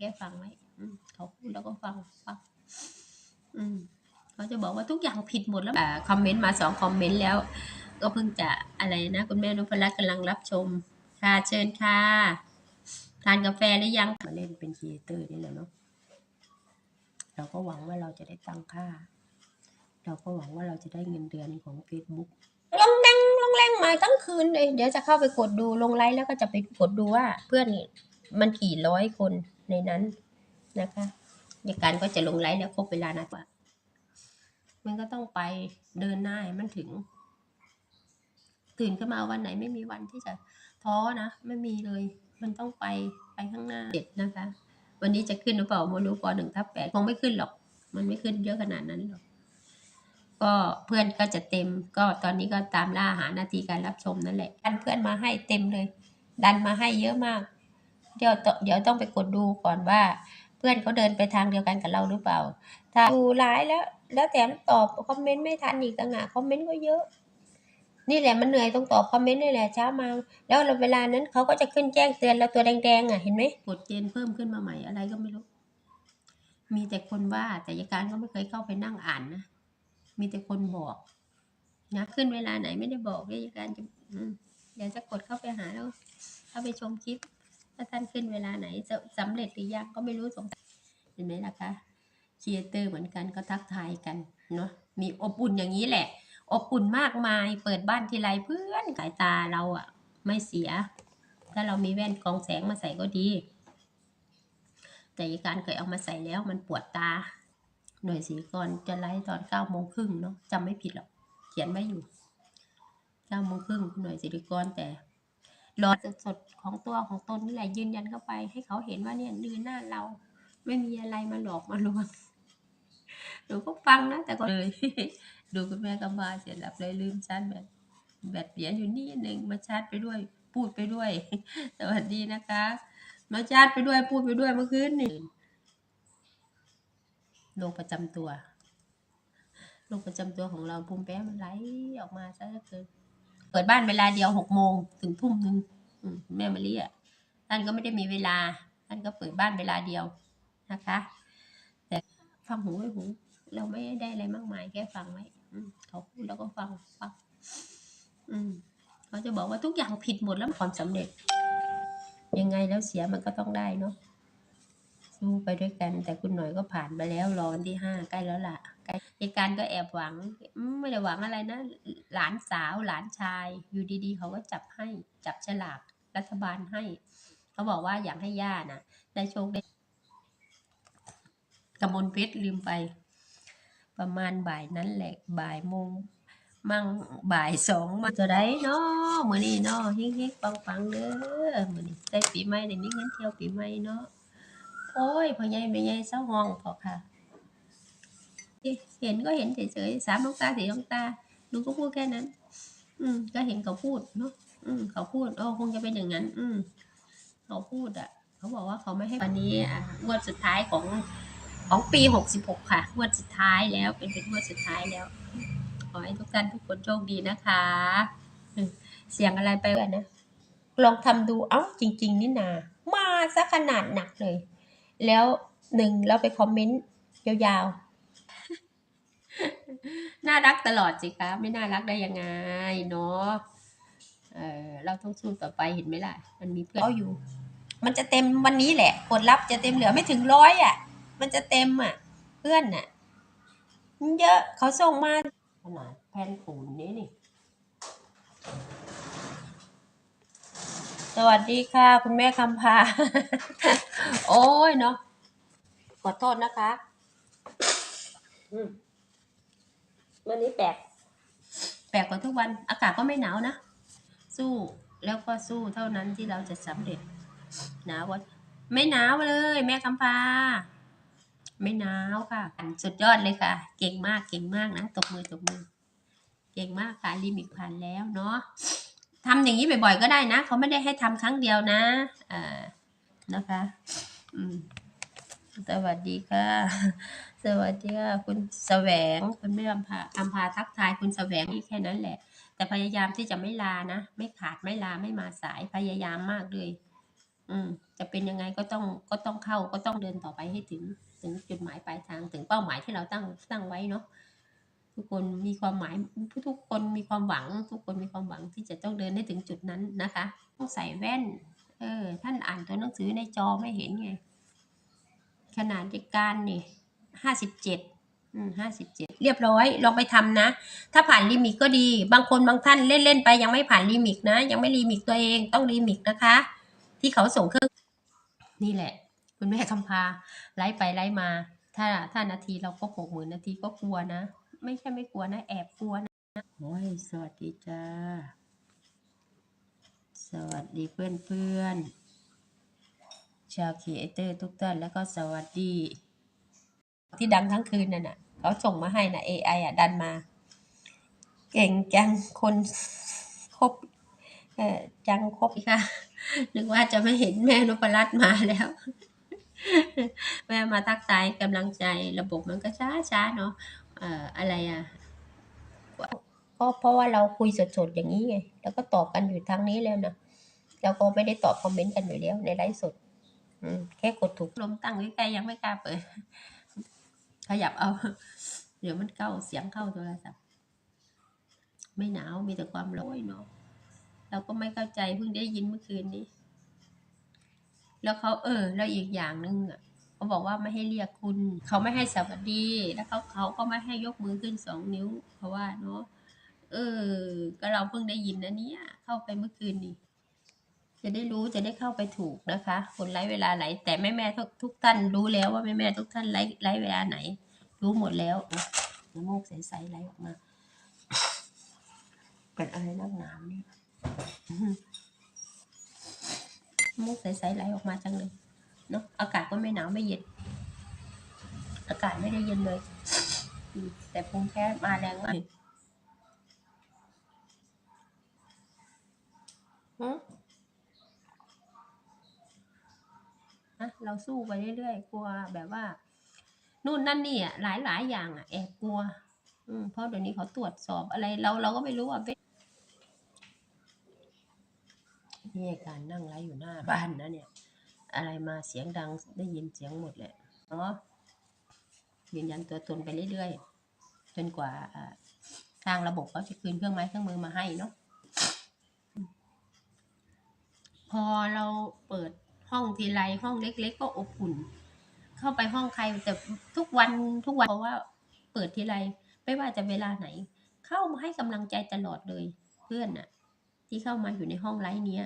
แกฟังไหมเขาพูดแล้วก็ฟังฟังอืมเขาจะบอกว่าทุกอย่างผิดหมดแล้วอคอมเมนต์มาสองคอมเมนต์แล้ว ก็เพิ่งจะอะไรนะคุณแม่นพรัตน์กำลังรับชม ค่ะเชิญค่ะทานกาแฟหรือยังมาเล่นเป็นครีเอเตอร์นี่แหละเนาะเราก็หวังว่าเราจะได้ตังค่า เราก็หวังว่าเราจะได้เงินเดือนของ Facebook ลงแรงลงแรงมาทั้งคืนเลยเดี๋ยวจะเข้าไปกดดูลงไลฟ์แล้วก็จะไปกดดูว่าเพื่อนมันกี่ร้อยคน ในนั้นนะคะยาการก็จะลงไลฟ์แล้วครบเวลานะว่ามันก็ต้องไปเดินหน้าให้มันถึง ตื่นขึ้นมาวันไหนไม่มีวันที่จะท้อนะไม่มีเลย มันต้องไปไปข้างหน้าเด็ดนะคะ วันนี้จะขึ้นหรือเปล่าโมนูปอหนึ่งทับแปดคงไม่ขึ้นหรอก มันไม่ขึ้นเยอะขนาดนั้นหรอกก็เพื่อนก็จะเต็มก็ตอนนี้ก็ตามล่าหานาทีการรับชมนั่นแหละดันเพื่อนมาให้เต็มเลย ดันมาให้เยอะมาก เดี๋ยวต้องเดี๋ยวต้องไปกดดูก่อนว่า เพื่อนเขาเดินไปทางเดียวกันกับเราหรือเปล่า ถ้าดูไลน์แล้ว แล้วแถมตอบคอมเมนต์ไม่ทันอีกต่างหากคอมเมนต์ก็เยอะ นี่แหละมันเหนื่อยต้องตอบคอมเมนต์นี่แหละเช้ามา แล้วเวลานั้นเขาก็จะขึ้นแจ้งเตือนแล้วตัวแดงๆอะเห็นไหมกดเจนเพิ่มขึ้นมาใหม่อะไรก็ไม่รู้ มีแต่คนว่าแต่ยาการก็ไม่เคยเข้าไปนั่งอ่านนะมีแต่คนบอกนะขึ้นเวลาไหนไม่ได้บอกเลยยาการจะอืมเดี๋ยวจะกดเข้าไปหาแล้วเข้าไปชมคลิปาท่านขึ้นเวลาไหนจะสำเร็จหรือยังก็ไม่รู้สงสัยเห็นไหมล่ะคะครีเอเตอร์เหมือนกันก็ทักทายกันเนาะมีอบอุ่นอย่างนี้แหละ อบอุ่นมากมาย เปิดบ้านทีไรเพื่อนสายตาเราอะไม่เสีย ถ้าเรามีแว่นกองแสงมาใส่ก็ดี แต่ยายการเคยเอามาใส่แล้วมันปวดตา หน่วยสีกรจะไลฟ์ตอนเก้าโมงครึ่งเนาะจำไม่ผิดหรอกเขียนไว้อยู่เก้าโมงครึ่งหน่วยสิริกรแต่ รอดสดๆของตัวของตนนี่แหละยืนยันเข้าไป ให้เขาเห็นว่าเนี่ยนือหน้าเรา ไม่มีอะไรมาหลอกมาลวงหนูก็ฟังนะแต่ก็เลย ดูคุณแม่กำมาเสร็จแล้วเลยลืมชาร์จแบตแบตเสียอยู่นี่หนึ่งมาชาร์จไปด้วย พูดไปด้วย สวัสดีนะคะ มาชาร์จไปด้วยพูดไปด้วยเมื่อคืนนี่โรคประจำตัวโรคประจำตัวของเราภูมิแพ้มันไหลออกมาซะเหลือเกินเปิดบ้านเวลาเดียวหกโมงถึงทุ่มหนึ่ง แม่มารีอะท่านก็ไม่ได้มีเวลาท่านก็เปิดบ้านเวลาเดียวนะคะ แต่ฟังหูไว้หู เราไม่ได้อะไรมากมายแค่ฟังไว้อืเขาพูดแล้วก็ฟังฟังอืมเขาจะบอกว่าทุกอย่างผิดหมดแล้วความสำเร็จ ยังไงแล้วเสียมันก็ต้องได้เนาะสู้ไปด้วยกัน แต่คุณหน่อยก็ผ่านไปแล้วรอวันที่ห้าใกล้แล้วล่ะใกล้เหตุการณ์ก็แอบหวังไม่ได้หวังอะไรนะ หลานสาวหลานชาย อยู่ดีๆ เขาก็จับให้จับฉลาก รัฐบาลให้ เขาบอกว่าอยากให้ย่าน่ะได้โชคได้กำมลเพชรลืมไป ประมาณบ่ายนั้นแหละบ่ายโมงมั่งบ่ายสองมาจะได้เนาะมือนี้เนาะเฮงๆปังๆเด้อมือนี้ได้ปีใหม่ได้มีเงินเที่ยวปีใหม่เนาะโอ้ยพ่อใหญ่แม่ใหญ่เศร้าห้องพอค่ะ เห็นก็เห็นเฉยๆสามดวงตาสี่ดวงตาดูก็พูดแค่นั้น อืมก็เห็นเขาพูดเนาะ อืม เขาพูดโอ้คงจะเป็นอย่างนั้น อืม เขาพูดอะ เขาบอกว่าเขาไม่ให้วันนี้อะงวดสุดท้ายของของปีหกสิบหกค่ะงวดสุดท้ายแล้วเป็นเป็นงวดสุดท้ายแล้ว ขอให้ทุกท่านทุกคนโชคดีนะคะเสียงอะไรไปกันนะ ลองทำดูเอ้าจริง ๆ นี่นา มาซะขนาดหนักเลย แล้วหนึ่งเราไปคอมเมนต์ยาวๆ น่ารักตลอดสิคะไม่น่ารักได้ยังไงเนาะ เออเราต้องสู้ต่อไปเห็นไหมล่ะ มันมีเพื่อนเขาอยู่ มันจะเต็มวันนี้แหละกดรับจะเต็มเหลือไม่ถึงร้อยอะ มันจะเต็มอะ เพื่อนน่ะมันเยอะเขาส่งมาขนาดแผ่นปูนนี้นี่ สวัสดีค่ะ คุณแม่คำพา โอ้ยเนาะขอโทษนะคะวันนี้แปลก แปลกกว่าทุกวัน อากาศก็ไม่หนาวนะ สู้แล้วก็สู้เท่านั้นที่เราจะสำเร็จหนาวว่าไม่หนาวเลย แม่คำพาไม่หนาวค่ะ สุดยอดเลยค่ะ เก่งมากเก่งมากนะตบมือตบมือ เก่งมากค่ะลิมิตผ่านแล้วเนาะทำอย่างนี้บ่อยๆก็ได้นะเขาไม่ได้ให้ทำครั้งเดียวนะอ่านะคะอืมสวัสดีค่ะ สวัสดีค่ะ คุณแสวง คุณไม่อำพาอำพาทักทายคุณแสวงนี่แค่นั้นแหละ แต่พยายามที่จะไม่ลานะ ไม่ขาดไม่ลาไม่มาสายพยายามมากเลย อืม จะเป็นยังไงก็ต้องก็ต้องเข้าก็ต้องเดินต่อไปให้ถึง ถึงจุดหมายปลายทางถึงเป้าหมายที่เราตั้งตั้งไว้เนาะทุกคนมีความหมายทุกคนมีความหวัง ทุกคนมีความหวังที่จะต้องเดินให้ถึงจุดนั้นนะคะ ต้องใส่แว่น เออ ท่านอ่านตัวหนังสือในจอไม่เห็นไงขนาดการนี่ห้าสิบเจ็ด ห้าสิบเจ็ดเรียบร้อย ลองไปทำนะ ถ้าผ่านลิมิตก็ดี บางคนบางท่านเล่นๆไปยังไม่ผ่านลิมิตนะ ยังไม่ลิมิตตัวเองต้องลิมิตนะคะ ที่เขาส่งเครื่อง นี่แหละ คุณแม่คำพาไล่ไปไล่มา ถ้าถ้านาทีเราก็หกหมื่นนาทีก็กลัวนะ ไม่ใช่ไม่กลัวนะ แอบกลัวนะโอ้ยสวัสดีจ้า สวัสดีเพื่อนเพื่อนชาวครีเอเตอร์ทุกท่านแล้วก็สวัสดี ที่ดังทั้งคืนนั่นน่ะเขาส่งมาให้นะ AI อะ ดันมา เก่งจังคนครบเออจังครบค่ะนึกว่าจะไม่เห็นแม่นพรัตน์มาแล้ว แม่มาทักทายกำลังใจระบบมันก็ช้าช้าเนาะเอ่ออะไรอะก็เพราะว่าเราคุยสดๆอย่างนี้ไง แล้วก็ตอบกันอยู่ทางนี้แล้วนะเราก็ไม่ได้ตอบคอมเมนต์กันอยู่แล้วในไลฟ์สดอืมแค่กดถูกลมตั้งใกลยังไม่กล้าเปิด ขยับเอา เดี๋ยวมันเข้าเสียงเข้าโทรศัพท์ไม่หนาวมีแต่ความร้อนเนาะเราก็ไม่เข้าใจเพิ่งได้ยินเมื่อคืนนี้ แล้วเขาเออ แล้วอีกอย่างหนึ่งอะเขาบอกว่าไม่ให้เรียกคุณ เขาไม่ให้สวัสดี แล้วเขาเขาก็ไม่ให้ยกมือขึ้นสองนิ้ว เพราะว่าเนาะเออ ก็เราเพิ่งได้ยินนะเนี่ยเข้าไปเมื่อคืนนี้ จะได้รู้จะได้เข้าไปถูกนะคะ คนไร้เวลาไหลแต่แม่แม่ทุกทุกท่านรู้แล้วว่าแม่แม่ทุกท่านไร้ไร้เวลาไหน รู้หมดแล้วน้ำมูกใสๆไหลออกมาเป็นอะไรนักหนามนี่มุกใสๆไหลออกมาจังเลยเนาะอากาศก็ไม่หนาวไม่เย็น อากาศไม่ได้เย็นเลย แต่ภูมิแพ้มาแรงมากหืมฮะ เราสู้ไปเรื่อยๆกลัวแบบว่า นู่นนั่นนี่อะหลายๆอย่างอะแอบกลัว อืมเพราะเดี๋ยวนี้เขาตรวจสอบอะไรเราเราก็ไม่รู้อะนี่การนั่งไลฟ์อยู่หน้าบ้านนะเนี่ย อะไรมาเสียงดังได้ยินเสียงหมดเลยเนาะยืนยันตัวตนไปเรื่อยๆจนกว่าทางระบบเขาจะคืนเครื่องไม้เครื่องมือมาให้เนาะพอเราเปิด ห้องทีไรห้องเล็ก ๆ ก็อบอุ่น เข้าไปห้องใครแต่ทุกวันทุกวันเพราะว่าเปิดทีไรไม่ว่าจะเวลาไหน เข้ามาให้กำลังใจตลอดเลย เพื่อนน่ะ ที่เข้ามาอยู่ในห้องไลฟ์เนี้ย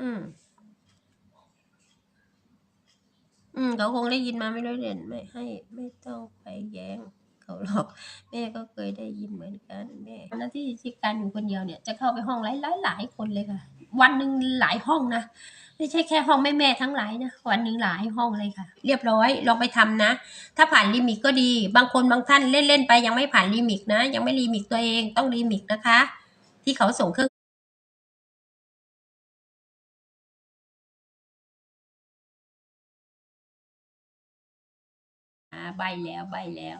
อืมอืมเขาคงได้ยินมาไม่ได้เรียนไม่ให้ ไม่ต้องไปแย้งเขาหรอก แม่ก็เคยได้ยินเหมือนกันแม่หน้าที่ที่การอยู่คนเดียวเนี่ยจะเข้าไปห้องหลายหลายหลายคนเลยค่ะ วันหนึ่งหลายห้องนะไม่ใช่แค่ห้องแม่แม่ทั้งหลายนะวันหนึ่งหลายห้องเลยค่ะ เรียบร้อยลองไปทำนะ ถ้าผ่านลิมิตก็ดี บางคนบางท่านเล่นๆไปยังไม่ผ่านลิมิตนะ ยังไม่ลิมิตตัวเองต้องลิมิตนะคะ ที่เขาส่งเครื่องอ่าใบแล้วใบแล้ว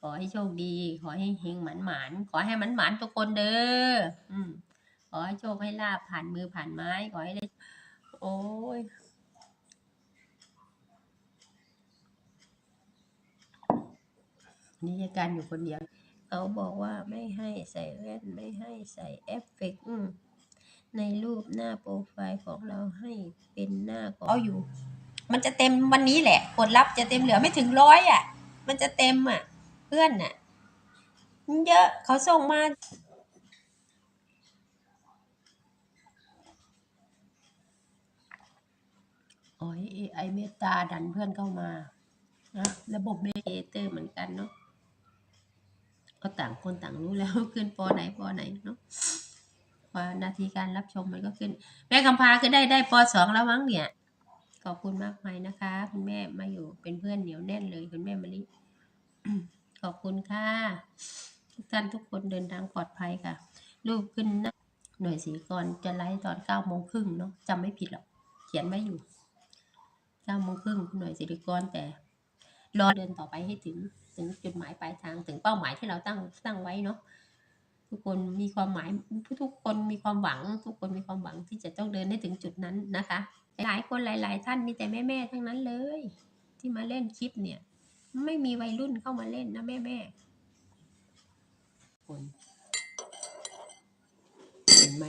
ขอให้โชคดี ขอให้เฮงหมันหมานขอให้หมันหมานทุกคนเด้ออืม ขอให้โชคให้ลาบผ่านมือผ่านไม้ขอให้ได้ โอ้ยนี่การอยู่คนเดียวเขาบอกว่าไม่ให้ใส่แว่นไม่ให้ใส่เอฟเฟกต์ในรูปหน้าโปรไฟล์ของเราให้เป็นหน้าของเอาอยู่ มันจะเต็มวันนี้แหละกดรับจะเต็มเหลือไม่ถึงร้อยอะ มันจะเต็มอะ เพื่อนน่ะ เยอะเขาส่งมา โอ้ยไอเมตตาดันเพื่อนเข้ามานะระบบเมเตอร์เหมือนกันเนาะก็ต่างคนต่างรู้แล้วขึ้นปอไหนปอไหนเนาะว่านาทีการรับชมมันก็ขึ้น แม่คำพาก็ได้ได้ปอสองแล้วมั้งเนี่ย ขอบคุณมากมายนะคะ คุณแม่มาอยู่เป็นเพื่อนเหนียวแน่นเลยคุณแม่มะลิขอบคุณค่ะ ทุกท่านทุกคนเดินทางปลอดภัยค่ะ รูปขึ้นนะหน่วยสีกรจะไลฟ์ตอนเก้าโมงครึ่งเนาะจำไม่ผิดหรอกเขียนไว้อยู่ ก้าโมงครึ่งหน่วยสิริกรแต่รอเดินต่อไปให้ถึงถึงจุดหมายปลายทางถึงเป้าหมายที่เราตั้งตั้งไว้เนาะทุกคนมีความหมายทุกคนมีความหวัง ทุกคนมีความหวังที่จะต้องเดินให้ถึงจุดนั้นนะคะ หลายคนหลาย ๆ ท่านมีแต่แม่ ๆ ทั้งนั้นเลย ที่มาเล่นคลิปเนี่ย ไม่มีวัยรุ่นเข้ามาเล่นนะแม่ๆคนเห็นไหม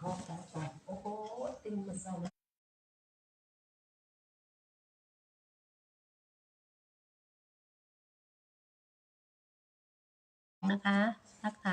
หอบจังจังโอ้โหตึงม